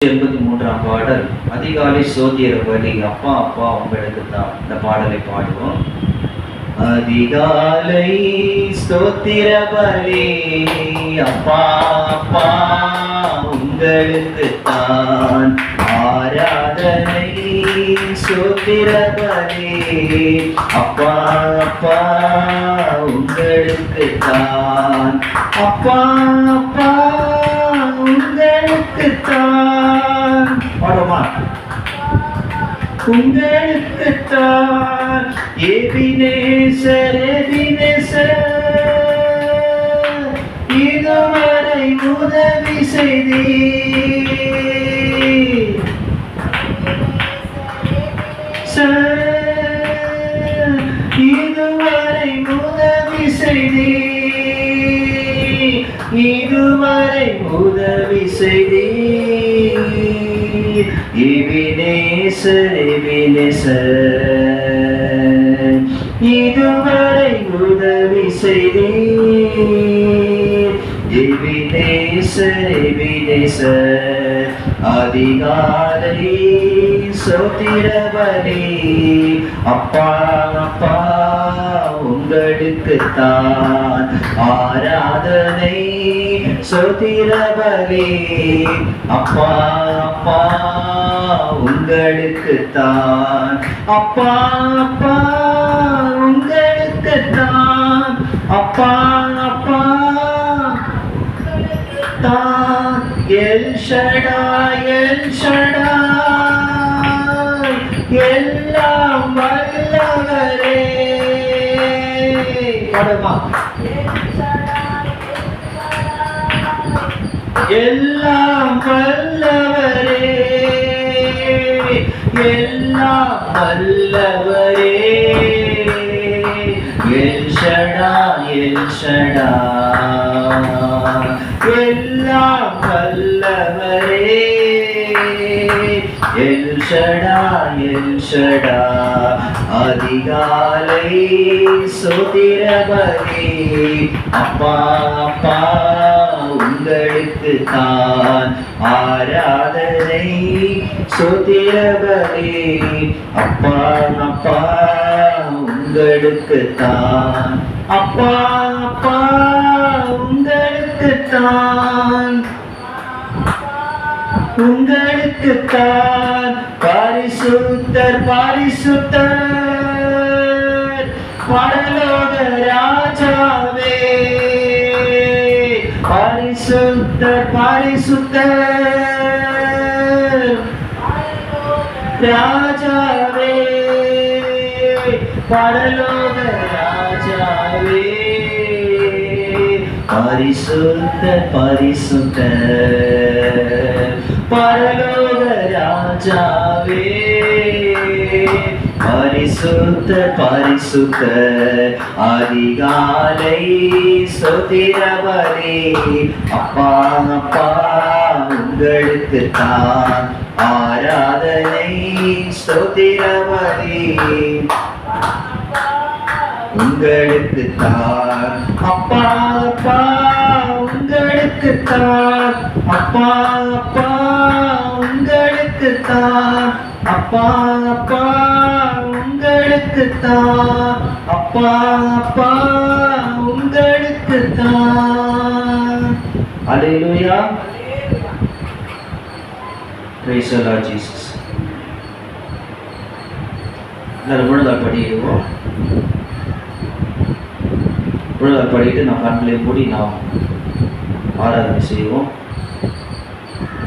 எண்பத்தி மூன்றாம் பாடல் அதிகாலை சோதியர வழி அப்பா அப்பா உங்களுக்கு தான் இந்த பாடலை பாடுவோம். அதிகாலை ஸ்தோத்திர பலி அப்பா அப்பா உங்களுக்கு தான் ஆராதனை சோத்திர பலி அப்பா அப்பா உங்களுக்கு தான் அப்பா அப்பா உங்களுக்கு தான் பாடுமா உங்களுக்கு தான் எபினேசர் எபினேசர் இதுவரை உதவி செய்தி இதுவரை உதவி செய்தி இதுவரை உதவி செய்தி இதுவரை உதவி செய்தி இவினேசர் இவினேசர் அதிகாலை சோத்திரவனே. அப்பா அப்பா உங்களுக்குத்தான் ஆராதனை சோத்திரவனே அப்பா அப்பா உங்களுக்குத்தான் அப்பா அப்பா உங்களுக்குத்தான் அப்பா அப்பா தான் El Shaddai El Shaddai El பாடுமா? எல்லாம் வல்லவரே எல்லாம் வல்லவரே. எல்ஷடா எல்ஷடா எல்லாம் வல்லவரே. எல்ஷடா எல்ஷடா அதிகாலை சுதிரபதி அப்பா அப்பா உங்களுக்கு தான். ஆராதனை சுதிரபதி அப்பா அப்பா உங்களுக்கு தான். அப்பா அப்பா உங்களுக்கு தான். உங்களுக்குத்தான் பரிசுத்தர் பரிசுத்தர். பரலோக ராஜாவே. பரிசுத்தர் பரிசுத்தர். ராஜாவே. பரலோக ராஜாவே. பரிசுத்த பரிசுத்த பரலோக ராஜாவே பரிசுத்த பரிசுத்த அதிகாலை சுதிரவரே அப்பா அப்பா உங்களுக்கு தான் ஆராதனை சுதிரவரே உங்களுக்கு தான் அப்பா அப்பா உங்களுக்கு அப்பா அப்பா உங்களுக்கு தான் அப்பா அப்பா உங்களுக்கு தான் அப்பா அப்பா உங்களுக்கு தான் அலையிலுயா Praise the எல்லாரும் முழுதால் படிடுவோம் படிட்டு நான் கண்களை மூடி நான் ஆராதனை செய்வோம்.